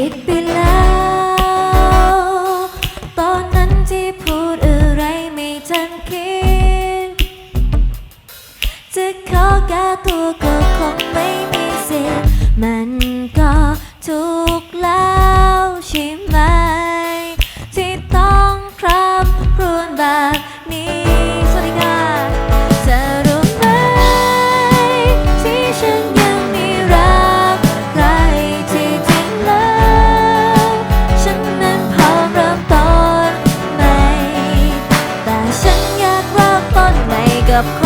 ผิดไปแล้ว ตอนนั้นที่พูดอะไรไม่ทันคิด จะขอแก้ตัวก็คงไม่ ใหม่กับค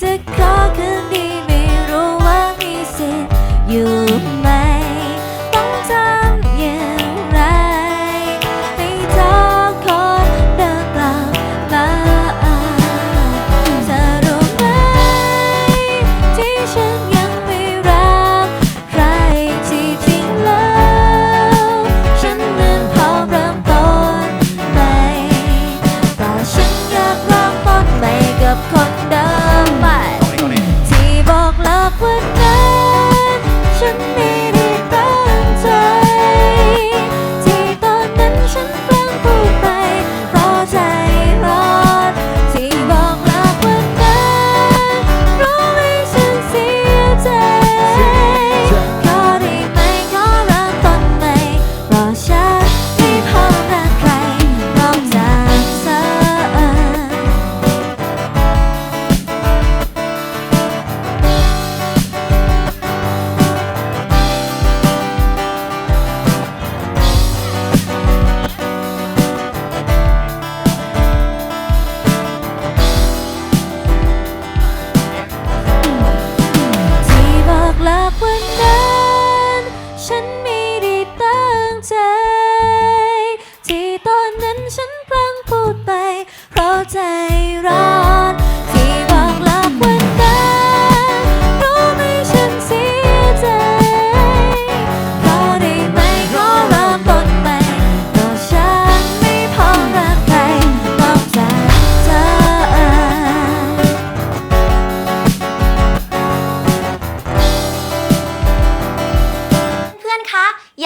จะขอคืนดีไม่รู้ว่ามีสิทธิ์อยู่ไหม ต้องทำอย่างไรให้เธอคนเดินกลับมาเธอรู้ไหม ที่ฉันยังไม่รักใครที่จริงแล้ว ฉันนั้นพร้อมเริ่มต้นใหม่แต่ฉันอยากเริ่มต้นใหม่กับคนเดิม